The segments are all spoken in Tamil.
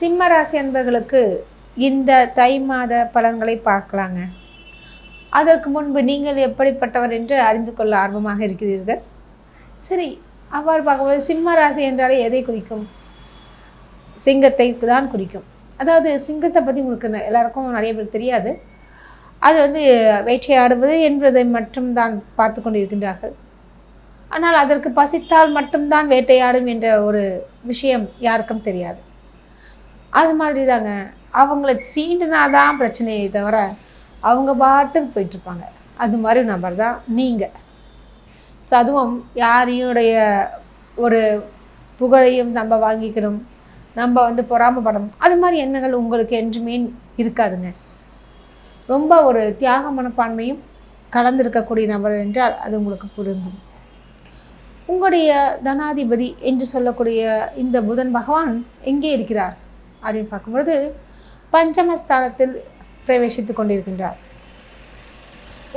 சிம்ம ராசி அன்பர்களுக்கு இந்த தை மாத பலன்களை பார்க்கலாங்க. அதற்கு முன்பு நீங்கள் எப்படிப்பட்டவர் என்று அறிந்து கொள்ள ஆர்வமாக இருக்கிறீர்கள். சரி அவ்வாறு பார்க்கும்போது சிம்ம ராசி என்றாலே எதை குறிக்கும்? சிங்கத்தை தான் குறிக்கும். அதாவது சிங்கத்தை பற்றி உங்களுக்கு எல்லாருக்கும் நிறைய பேர் தெரியாது. அது வந்து வேட்டையாடுவது என்பதை மட்டும்தான் பார்த்து கொண்டிருக்கின்றார்கள். ஆனால் அதற்கு பசித்தால் மட்டும்தான் வேட்டையாடும் என்ற ஒரு விஷயம் யாருக்கும் தெரியாது. அது மாதிரி தாங்க அவங்கள சீண்டுனாதான் பிரச்சனையை தவிர அவங்க பாட்டுக்கு போயிட்டுருப்பாங்க. அது மாதிரி நபர் தான் நீங்கள் ஸோ அதுவும் யாரையுடைய ஒரு புகழையும் நம்ம வாங்கிக்கணும். நம்ம வந்து பொறாமப்படணும். அது மாதிரி எண்ணங்கள் உங்களுக்கு என்றுமே இருக்காதுங்க. ரொம்ப ஒரு தியாக மனப்பான்மையும் கலந்திருக்கக்கூடிய நபர் என்றால் அது உங்களுக்கு புரிந்தும். உங்களுடைய தனாதிபதி என்று சொல்லக்கூடிய இந்த புதன் பகவான் எங்கே இருக்கிறார்? அப்படின்னு பார்க்கும்பொழுது பஞ்சமஸ்தானத்தில் பிரவேசித்துக் கொண்டிருக்கின்றார்.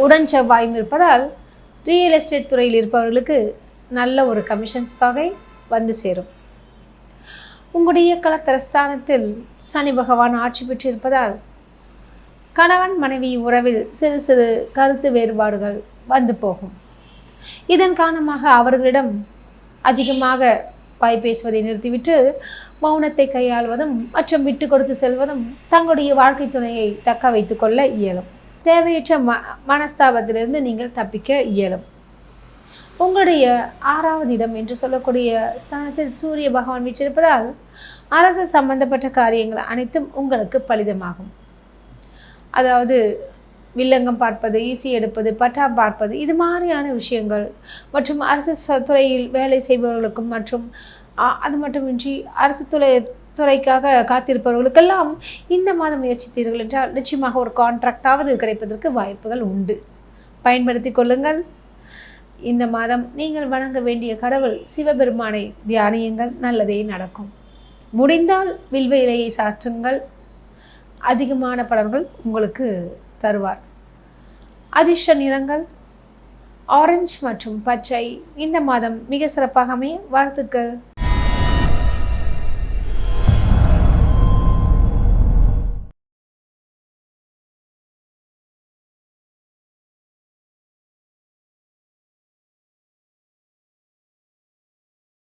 உடன் செவ்வாயும் இருப்பதால் ரியல் எஸ்டேட் துறையில் இருப்பவர்களுக்கு நல்ல ஒரு கமிஷன்ஸ் தொகை வந்து சேரும். உங்களுடைய கலத்தரஸ்தானத்தில் சனி பகவான் ஆட்சி பெற்றிருப்பதால் கணவன் மனைவி உறவில் சிறு சிறு கருத்து வேறுபாடுகள் வந்து போகும். இதன் காரணமாக அவர்களிடம் அதிகமாக வாய் பேசுவதை நிறுத்திவிட்டு மௌனத்தை கையாள்வதும் மற்றும் விட்டு கொடுத்து செல்வதும் தங்களுடைய வாழ்க்கை துணையை தக்க வைத்து கொள்ள இயலும். தேவையற்ற ம மனஸ்தாபத்திலிருந்து நீங்கள் தப்பிக்க இயலும். உங்களுடைய ஆறாவது இடம் என்று சொல்லக்கூடிய ஸ்தானத்தில் சூரிய பகவான் வீற்றிருப்பதால் அரசு சம்பந்தப்பட்ட காரியங்கள் அனைத்தும் உங்களுக்கு பலிதமாகும். அதாவது வில்லங்கம் பார்ப்பது ஈசி எடுப்பது பட்டா பார்ப்பது இது மாதிரியான விஷயங்கள். மற்றும் அரசு ச- துறையில் வேலை செய்பவர்களுக்கும் மற்றும் அது மட்டுமின்றி அரசு துறை துறைக்காக காத்திருப்பவர்களுக்கெல்லாம் இந்த மாதம் முயற்சித்தீர்கள் என்றால் நிச்சயமாக ஒரு கான்ட்ராக்டாவது கிடைப்பதற்கு வாய்ப்புகள் உண்டு. பயன்படுத்தி கொள்ளுங்கள். இந்த மாதம் நீங்கள் வணங்க வேண்டிய கடவுள் சிவபெருமானை தியானியுங்கள். நல்லதே நடக்கும். முடிந்தால் வில்வ இலையை சாற்றுங்கள். அதிகமான பலன்கள் உங்களுக்கு தருவார். அதிர்ஷ்ட நிறங்கள் ஆரஞ்சு மற்றும் பச்சை இந்த மாதம் மிக சிறப்பாகமே வாழ்த்துக்கள்.